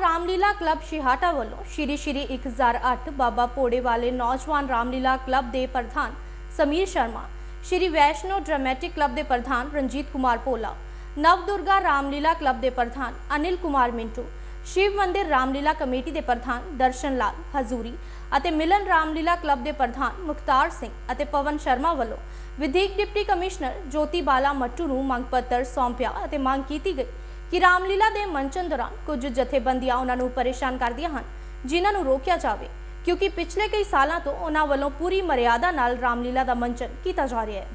Ramlila club ਸ਼ਿਹਾਟਾ ਵੱਲੋਂ ਸ਼੍ਰੀ ਸ਼੍ਰੀ 1008 ਬਾਬਾ ਪੋੜੇ ਵਾਲੇ ਨੌਜਵਾਨ ਰਾਮਲੀਲਾ ਕਲੱਬ ਦੇ ਪ੍ਰਧਾਨ ਸਮੀਰ ਸ਼ਰਮਾ, ਸ਼੍ਰੀ ਵੈਸ਼ਨੋ ਡਰਾਮੈਟਿਕ ਕਲੱਬ ਦੇ ਪ੍ਰਧਾਨ ਰਣਜੀਤ ਕੁਮਾਰ ਪੋਲਾ ਨਵ ਦੁਰਗਾ ਰਾਮਲੀਲਾ ਕਲੱਬ ਦੇ ਪ੍ਰਧਾਨ ਅਨਿਲ ਕੁਮਾਰ ਮਿੰਟੂ, ਸ਼ਿਵ ਮੰਦਿਰ ਰਾਮਲੀਲਾ ਕਮੇਟੀ ਦੇ ਪ੍ਰਧਾਨ ਦਰਸ਼ਨ ਲਾਲ ਹਜ਼ੂਰੀ ਅਤੇ ਮਿਲਨ ਰਾਮਲੀਲਾ ਕਲੱਬ ਦੇ ਪ੍ਰਧਾਨ ਮੁਖਤਾਰ ਸਿੰਘ ਅਤੇ ਪਵਨ ਸ਼ਰਮਾ ਵੱਲੋਂ ਵਿਧੀਕ ਡਿਪਟੀ ਕਮਿਸ਼ਨਰ ਜੋਤੀ ਬਾਲਾ ਮੱਟੂ ਨੂੰ ਮੰਗ ਪੱਤਰ ਸੌਂਪਿਆ ਅਤੇ ਮੰਗ ਕੀਤੀ ਗਈ। ਕਿ ਰਾਮਲੀਲਾ ਦੇ ਮੰਚਨ ਦੌਰਾਨ ਕੁਝ ਜਥੇਬੰਦੀਆਂ ਉਹਨਾਂ ਨੂੰ ਪਰੇਸ਼ਾਨ ਕਰਦੀਆਂ ਹਨ, ਜਿਨ੍ਹਾਂ ਨੂੰ ਰੋਕਿਆ ਜਾਵੇ, ਕਿਉਂਕਿ ਪਿਛਲੇ ਕਈ ਸਾਲਾਂ ਤੋਂ ਉਹਨਾਂ ਵੱਲੋਂ ਪੂਰੀ ਮਰਿਆਦਾ ਨਾਲ ਰਾਮਲੀਲਾ ਦਾ ਮੰਚਨ ਕੀਤਾ ਜਾ ਰਿਹਾ ਹੈ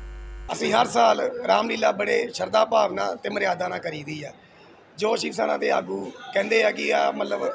ਅਸੀਂ ਹਰ ਸਾਲ ਰਾਮਲੀਲਾ ਬੜੇ ਸ਼ਰਧਾ ਭਾਵਨਾ ਤੇ ਮਰਿਆਦਾ ਨਾਲ ਕਰੀਦੀ ਆ ਜੋ ਸ਼ਿਵ ਸੈਨਾ ਦੇ ਆਗੂ ਕਹਿੰਦੇ ਆ ਕਿ ਆ ਮਤਲਬ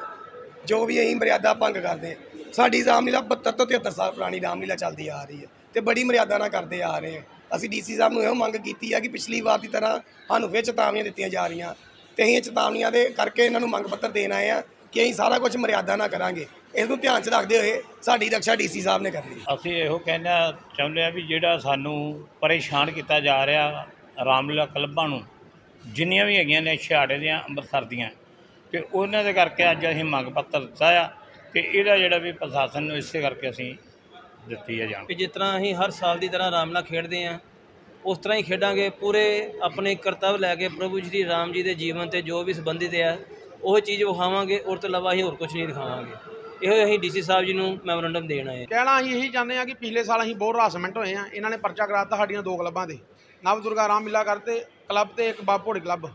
ਜੋ ਵੀ ਅਸੀਂ ਮਰਿਆਦਾ ਭੰਗ ਕਰਦੇ ਆ। ਸਾਡੀ ਰਾਮਲੀਲਾ 72 ਤੋਂ 73 ਸਾਲ ਪੁਰਾਣੀ ਰਾਮਲੀਲਾ ਚੱਲਦੀ ਆ ਰਹੀ ਹੈ ਤੇ ਬੜੀ ਮਰਿਆਦਾ ਨਾਲ ਕਰਦੇ ਆ ਰਹੇ ਆ ਅਸੀਂ ਡੀਸੀ ਸਾਹਿਬ ਨੂੰ ਇਹੋ ਮੰਗ ਕੀਤੀ ਆ ਕਿ ਪਿਛਲੀ ਵਾਰ ਦੀ ਤਰ੍ਹਾਂ ਸਾਨੂੰ ਫਿਰ ਚੇਤਾਵਨੀਆਂ ਦਿੱਤੀਆਂ ਜਾ ਰਹੀਆਂ ਤੇ ਅਸੀਂ ਇਹ ਚੇਤਾਵਨੀਆਂ ਦੇ ਕਰਕੇ ਇਹਨਾਂ ਨੂੰ ਮੰਗ ਪੱਤਰ ਦੇਣ ਆਏ ਆ ਕਿ ਅਸੀਂ ਸਾਰਾ ਕੁਝ ਮਰਿਆਦਾ ਨਾਲ ਕਰਾਂਗੇ। ਇਸ ਨੂੰ ਧਿਆਨ 'ਚ ਰੱਖਦੇ ਹੋਏ ਸਾਡੀ ਰੱਖਿਆ ਡੀਸੀ ਸਾਹਿਬ ਨੇ ਕਰਨੀ ਅਸੀਂ ਇਹੋ ਕਹਿਣਾ ਚਾਹੁੰਦੇ ਆ ਵੀ ਜਿਹੜਾ ਸਾਨੂੰ ਪਰੇਸ਼ਾਨ ਕੀਤਾ ਜਾ ਰਿਹਾ ਰਾਮਲੀਲਾ ਕਲੱਬਾਂ ਨੂੰ ਜਿੰਨੀਆਂ ਵੀ ਹੈਗੀਆਂ ਨੇ ਛਿਆੜੇ ਦੀਆਂ ਅੰਮ੍ਰਿਤਸਰ ਦੀਆਂ ਤੇ ਉਹਨਾਂ ਦੇ ਕਰਕੇ ਅੱਜ ਅਸੀਂ ਮੰਗ ਪੱਤਰ ਦਿੱਤਾ ਆ ਤੇ ਇਹਦਾ ਜਿਹੜਾ ਵੀ ਪ੍ਰਸ਼ਾਸਨ ਨੂੰ ਇਸੇ ਕਰਕੇ ਅਸੀਂ ਦਿੱਤੀ ਹੈ ਜਾਣ। ਕਿ ਜਿਸ ਤਰ੍ਹਾਂ ਅਸੀਂ ਹਰ ਸਾਲ ਦੀ ਤਰ੍ਹਾਂ ਰਾਮਲਾ ਖੇਡਦੇ ਹਾਂ ਉਸ ਤਰ੍ਹਾਂ ਹੀ ਖੇਡਾਂਗੇ, ਪੂਰੇ ਆਪਣੇ ਕਰਤੱਵ ਲੈ ਕੇ ਪ੍ਰਭੂ ਸ਼੍ਰੀ ਰਾਮ ਜੀ ਦੇ ਜੀਵਨ ਤੇ ਜੋ ਵੀ ਸੰਬੰਧਿਤ ਹੈ ਉਹ ਚੀਜ਼ ਵਿਖਾਵਾਂਗੇ ਔਰ ਤੋਂ ਇਲਾਵਾ ਅਸੀਂ ਹੋਰ ਕੁਝ ਨਹੀਂ ਦਿਖਾਵਾਂਗੇ। ਇਹੋ ਅਸੀਂ ਡੀਸੀ ਸਾਹਿਬ ਜੀ ਨੂੰ ਮੈਮੋਰੰਡਮ ਦੇਣ ਆਏ ਹਾਂ। ਕਹਿਣਾ ਅਸੀਂ ਇਹੀ ਚਾਹੁੰਦੇ ਹਾਂ ਕਿ ਪਿਛਲੇ ਸਾਲ ਅਸੀਂ ਬਹੁਤ ਹਰਾਸਮੈਂਟ ਹੋਏ ਆ ਇਹਨਾਂ ਨੇ ਪਰਚਾ ਕਰਾਤਾ ਸਾਡੀਆਂ ਦੋ ਕਲੱਬਾਂ ਦੇ ਨਵ ਦੁਰਗਾ ਰਾਮ ਮਿਲਾ ਕਰਤੇ ਕਲੱਬ ਤੇ ਇੱਕ ਬਾਪੋੜੀ ਕਲੱਬ।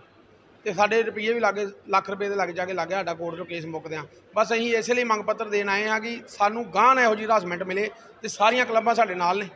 ਤੇ ਸਾਡੇ ਰੁਪਈਏ ਵੀ ਲੱਗੇ ਲੱਖ ਰੁਪਏ ਦੇ ਲੱਗ ਜਾ ਕੇ ਲੱਗੇ ਸਾਡਾ ਕੋਰਟ 'ਚੋਂ ਕੇਸ ਮੁੱਕਦੇ ਮੁੱਕਦਿਆਂ। ਬਸ ਅਸੀਂ ਇਸੇ ਲਈ ਮੰਗ ਪੱਤਰ ਦੇਣ ਆਏ ਹਾਂ ਕਿ ਸਾਨੂੰ ਗਾਂਹ ਨਾ ਇਹੋ ਜਿਹੀ ਹਰਾਸਮੈਂਟ ਮਿਲੇ ਤੇ ਸਾਰੀਆਂ ਕਲੱਬਾਂ ਸਾਡੇ ਨਾਲ ਨੇ।